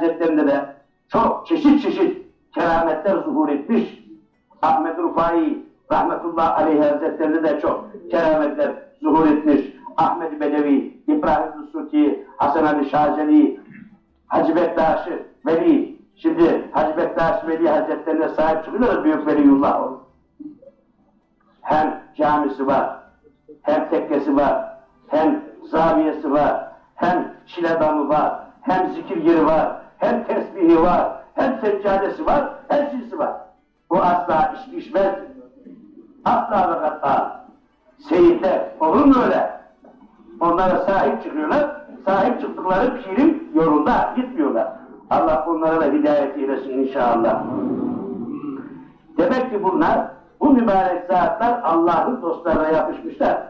Hazretlerinde de çok çeşit çeşit kerametler zuhur etmiş. Ahmet Rufai rahmetullah aleyhi hazretlerinde de çok kerametler zuhur etmiş. Ahmet Bedevi, İbrahim Nusuki, Hasan Ali Şazeli, Hacı Bektaş'ı, Veli. Şimdi Hacı Bektaş Veli Hazretlerine sahip çıkıyorlar Büyük Veliyullah o. Hem camisi var, hem tekkesi var, hem zaviyesi var, hem şiledamı var, hem zikir yeri var, hem tesbihi var, hem seccadesi var, her şeysi var. Bu asla iş düşmez. Asla ve kat'a. Seyitler, olur mu öyle? Onlara sahip çıkıyorlar. Sahip çıktıkları pirin yolunda gitmiyorlar. Allah onlara da hidayet eylesin inşallah. Demek ki bunlar, bu mübarek zatlar Allah'ın dostlarına yapışmışlar.